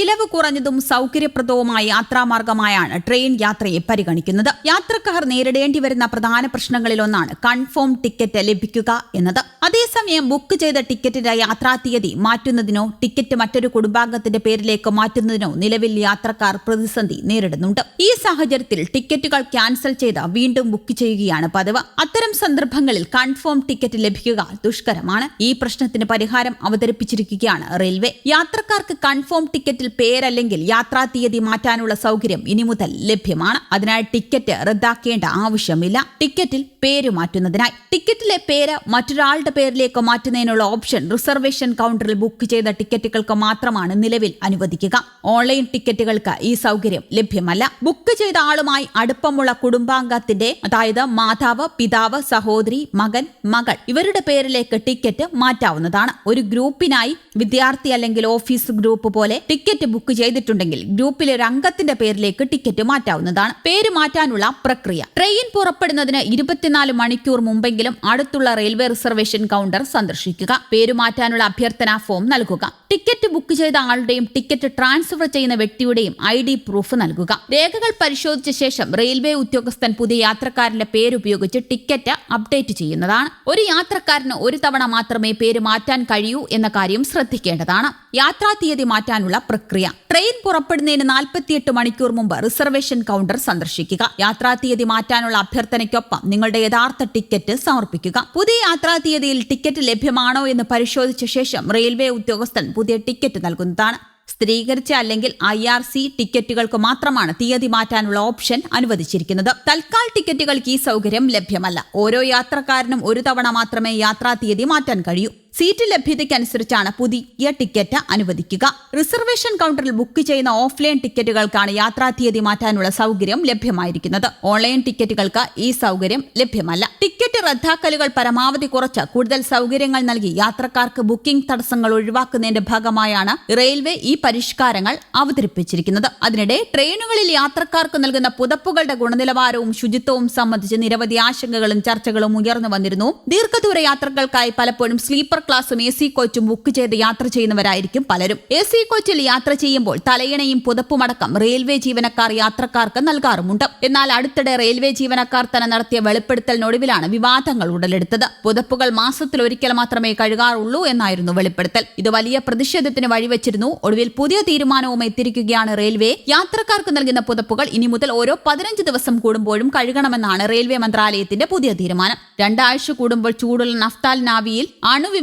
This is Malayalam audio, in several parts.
ചിലവ് കുറഞ്ഞതും സൗകര്യപ്രദവുമായ യാത്രാമാർഗമായാണ് ട്രെയിൻ യാത്രയെ പരിഗണിക്കുന്നത്. യാത്രക്കാർ നേരിടേണ്ടി വരുന്ന പ്രധാന പ്രശ്നങ്ങളിലൊന്നാണ് കൺഫേം ടിക്കറ്റ് ലഭിക്കുക എന്നത്. അതേസമയം ബുക്ക് ചെയ്ത ടിക്കറ്റിന്റെ യാത്രാ തീയതി മാറ്റുന്നതിനോ ടിക്കറ്റ് മറ്റൊരു കുടുംബാംഗത്തിന്റെ പേരിലേക്ക് മാറ്റുന്നതിനോ നിലവിൽ യാത്രക്കാർ പ്രതിസന്ധി നേരിടുന്നുണ്ട്. ഈ സാഹചര്യത്തിൽ ടിക്കറ്റുകൾ ക്യാൻസൽ ചെയ്ത് വീണ്ടും ബുക്ക് ചെയ്യുകയാണ് പതിവ്. അത്തരം സന്ദർഭങ്ങളിൽ കൺഫേം ടിക്കറ്റ് ലഭിക്കുക ദുഷ്കരമാണ്. ഈ പ്രശ്നത്തിന് പരിഹാരം അവതരിപ്പിച്ചിരിക്കുകയാണ് റെയിൽവേ. യാത്രക്കാർക്ക് കൺഫേം ടിക്കറ്റിൽ പേരല്ലെങ്കിൽ യാത്രാ തീയതി മാറ്റാനുള്ള സൗകര്യം ഇനി മുതൽ ലഭ്യമാണ്. അതിനായി ടിക്കറ്റ് റദ്ദാക്കേണ്ട ആവശ്യമില്ല. ടിക്കറ്റിൽ പേര് മാറ്റുന്നതിനായി. ടിക്കറ്റിലെ പേര് മറ്റൊരാളുടെ പേരിലേക്ക് മാറ്റുന്നതിനുള്ള ഓപ്ഷൻ റിസർവേഷൻ കൗണ്ടറിൽ ബുക്ക് ചെയ്ത ടിക്കറ്റുകൾക്ക് മാത്രമാണ് നിലവിൽ അനുവദിക്കുക. ഓൺലൈൻ ടിക്കറ്റുകൾക്ക് ഈ സൗകര്യം ലഭ്യമല്ല. ബുക്ക് ചെയ്ത ആളുമായി അടുപ്പമുള്ള കുടുംബാംഗത്തിന്റെ അതായത് മാതാവ് പിതാവ് സഹോദരി മകൻ മകൾ ഇവരുടെ പേരിലേക്ക് ടിക്കറ്റ് മാറ്റാവുന്നതാണ്. ഒരു ഗ്രൂപ്പിനായി വിദ്യാർത്ഥി അല്ലെങ്കിൽ ഓഫീസ് ഗ്രൂപ്പ് പോലെ ടിക്കറ്റ് ബുക്ക് ചെയ്തിട്ടുണ്ടെങ്കിൽ ഗ്രൂപ്പിലെ ഒരു അംഗത്തിന്റെ പേരിലേക്ക് ടിക്കറ്റ് മാറ്റാവുന്നതാണ്. പേര് മാറ്റാനുള്ള പ്രക്രിയ. ട്രെയിൻ പുറപ്പെടുന്നതിന് ഇരുപത്തിനാല് മണിക്കൂർ മുമ്പെങ്കിലും അടുത്തുള്ള റെയിൽവേ റിസർവേഷൻ കൗണ്ടർ സന്ദർശിക്കുക. പേര് മാറ്റാനുള്ള അഭ്യർത്ഥന ഫോം നൽകുക. ടിക്കറ്റ് ബുക്ക് ചെയ്ത ആളുടെയും ടിക്കറ്റ് ട്രാൻസ്ഫർ ചെയ്യുന്ന വ്യക്തിയുടെയും ഐ ഡി പ്രൂഫ് നൽകുക. രേഖകൾ പരിശോധിച്ച ശേഷം റെയിൽവേ ഉദ്യോഗസ്ഥൻ പുതിയ യാത്രക്കാരന്റെ പേരുപയോഗിച്ച് ടിക്കറ്റ് അപ്ഡേറ്റ് ചെയ്യുന്നതാണ്. ഒരു യാത്രക്കാരന് ഒരു തവണ മാത്രമേ പേര് മാറ്റാൻ കഴിയൂ എന്ന കാര്യം ശ്രദ്ധിക്കേണ്ടതാണ്. യാത്രാ തീയതി മാറ്റാനുള്ള പ്രക്രിയ. ട്രെയിൻ പുറപ്പെടുന്നതിന് നാൽപ്പത്തിയെട്ട് മണിക്കൂർ മുമ്പ് റിസർവേഷൻ കൗണ്ടർ സന്ദർശിക്കുക. യാത്രാ തീയതി മാറ്റാനുള്ള അഭ്യർത്ഥനയ്ക്കൊപ്പം നിങ്ങളുടെ യഥാർത്ഥ ടിക്കറ്റ് സമർപ്പിക്കുക. പുതിയ യാത്രാ തീയതിയിൽ ടിക്കറ്റ് ലഭ്യമാണോ എന്ന് പരിശോധിച്ച ശേഷം റെയിൽവേ ഉദ്യോഗസ്ഥൻ പുതിയ ടിക്കറ്റ് നൽകുന്നതാണ്. സ്ഥിരീകരിച്ച അല്ലെങ്കിൽ ഐ ആർ സി ടിക്കറ്റുകൾക്ക് മാത്രമാണ് തീയതി മാറ്റാനുള്ള ഓപ്ഷൻ അനുവദിച്ചിരിക്കുന്നത്. തൽക്കാൽ ടിക്കറ്റുകൾക്ക് ഈ സൗകര്യം ലഭ്യമല്ല. ഓരോ യാത്രക്കാരനും ഒരു തവണ മാത്രമേ യാത്രാ തീയതി മാറ്റാൻ കഴിയൂ. സീറ്റ് ലഭ്യതയ്ക്കനുസരിച്ചാണ് പുതിയ ടിക്കറ്റ് അനുവദിക്കുക. റിസർവേഷൻ കൗണ്ടറിൽ ബുക്ക് ചെയ്യുന്ന ഓഫ്ലൈൻ ടിക്കറ്റുകൾക്കാണ് യാത്രാ തീയതി മാറ്റാനുള്ള സൗകര്യം ലഭ്യമായിരിക്കുന്നത്. ഓൺലൈൻ ടിക്കറ്റുകൾക്ക് ഈ സൗകര്യം ലഭ്യമല്ല. ടിക്കറ്റ് റദ്ദാക്കലുകൾ പരമാവധി കുറച്ച് കൂടുതൽ സൗകര്യങ്ങൾ നൽകി യാത്രക്കാർക്ക് ബുക്കിംഗ് തടസ്സങ്ങൾ ഒഴിവാക്കുന്നതിന്റെ ഭാഗമായാണ് റെയിൽവേ ഈ പരിഷ്കാരങ്ങൾ അവതരിപ്പിച്ചിരിക്കുന്നത്. അതിനിടെ ട്രെയിനുകളിൽ യാത്രക്കാർക്ക് നൽകുന്ന പുതപ്പുകളുടെ ഗുണനിലവാരവും ശുചിത്വവും സംബന്ധിച്ച് നിരവധി ആശങ്കകളും ചർച്ചകളും ഉയർന്നു വന്നിരുന്നു. ദീർഘദൂര യാത്രകൾക്കായി പലപ്പോഴും സ്ലീപ്പർ ക്ലാസും എ സി കോച്ചും ബുക്ക് ചെയ്ത് യാത്ര ചെയ്യുന്നവരായിരിക്കും പലരും. എ സി കോച്ചിൽ യാത്ര ചെയ്യുമ്പോൾ തലയിണയും പുതപ്പുമടക്കം റെയിൽവേ ജീവനക്കാർ യാത്രക്കാർക്ക് നൽകാറുമുണ്ട്. എന്നാൽ അടുത്തിടെ റെയിൽവേ ജീവനക്കാർ തന്നെ നടത്തിയ വെളിപ്പെടുത്തലിനൊടുവിലാണ് വിവാദങ്ങൾ ഉടലെടുത്തത്. പുതപ്പുകൾ മാസത്തിൽ ഒരിക്കൽ മാത്രമേ കഴുകാറുള്ളൂ എന്നായിരുന്നു വെളിപ്പെടുത്തൽ. ഇത് വലിയ പ്രതിഷേധത്തിന് വഴിവെച്ചിരുന്നു. ഒടുവിൽ പുതിയ തീരുമാനവും എത്തിരിക്കുകയാണ് റെയിൽവേ യാത്രക്കാർക്ക് നൽകുന്ന പുതപ്പുകൾ ഇനി മുതൽ ഓരോ പതിനഞ്ച് ദിവസം കൂടുമ്പോഴും കഴുകണമെന്നാണ് റെയിൽവേ മന്ത്രാലയത്തിന്റെ പുതിയ തീരുമാനം. രണ്ടാഴ്ച കൂടുമ്പോൾ ചൂടുള്ള നഫ്താൽ നാവിയിൽ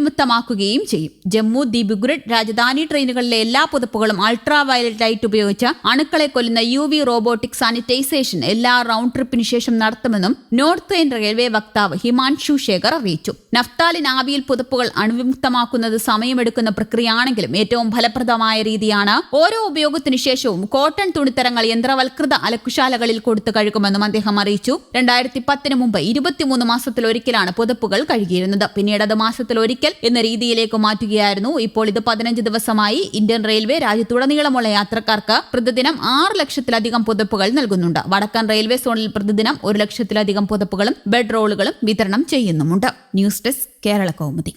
അണുവിമുക്തമാക്കുകയും ചെയ്യും. ജമ്മു ദീപ്ഗ്രിഡ് രാജധാനി ട്രെയിനുകളിലെ എല്ലാ പുതപ്പുകളും അൾട്രാ വയലറ്റ് ലൈറ്റ് ഉപയോഗിച്ച് അണുക്കളെ കൊല്ലുന്ന യു വി റോബോട്ടിക് സാനിറ്റൈസേഷൻ എല്ലാ റൗണ്ട് ട്രിപ്പിന് ശേഷം നടത്തുമെന്നും നോർത്ത് ഇന്ത്യൻ റെയിൽവേ വക്താവ് ഹിമാൻഷു ശേഖർ അറിയിച്ചു. നഫ്താലിൻ ആവിയിൽ പുതപ്പുകൾ അണുവിമുക്തമാക്കുന്നത് സമയമെടുക്കുന്ന പ്രക്രിയയാണെങ്കിലും ഏറ്റവും ഫലപ്രദമായ രീതിയാണ്. ഓരോ ഉപയോഗത്തിനു ശേഷവും കോട്ടൺ തുണിത്തരങ്ങൾ യന്ത്രവൽകൃത അലക്കുശാലകളിൽ കൊടുത്തു കഴുകുമെന്നും അദ്ദേഹം അറിയിച്ചു. രണ്ടായിരത്തി പത്തിന് മുമ്പ് ഇരുപത്തിമൂന്ന് മാസത്തിലൊരിക്കലാണ് പുതപ്പുകൾ കഴുകിയിരുന്നത്. പിന്നീട് അത് മാസത്തിൽ ഒരിക്കൽ എന്ന രീതിയിലേക്ക് മാറ്റുകയായിരുന്നു. ഇപ്പോൾ ഇത് പതിനഞ്ച് ദിവസമായി ഇന്ത്യൻ റെയിൽവേ രാജ്യത്തുടനീളമുള്ള യാത്രക്കാർക്ക് പ്രതിദിനം ആറ് ലക്ഷത്തിലധികം പുതപ്പുകൾ നൽകുന്നുണ്ട്. വടക്കൻ റെയിൽവേ സോണിൽ പ്രതിദിനം ഒരു ലക്ഷത്തിലധികം പുതപ്പുകളും ബെഡ് റോളുകളും വിതരണം ചെയ്യുന്നുമുണ്ട്. News desk Kerala Kaumudi.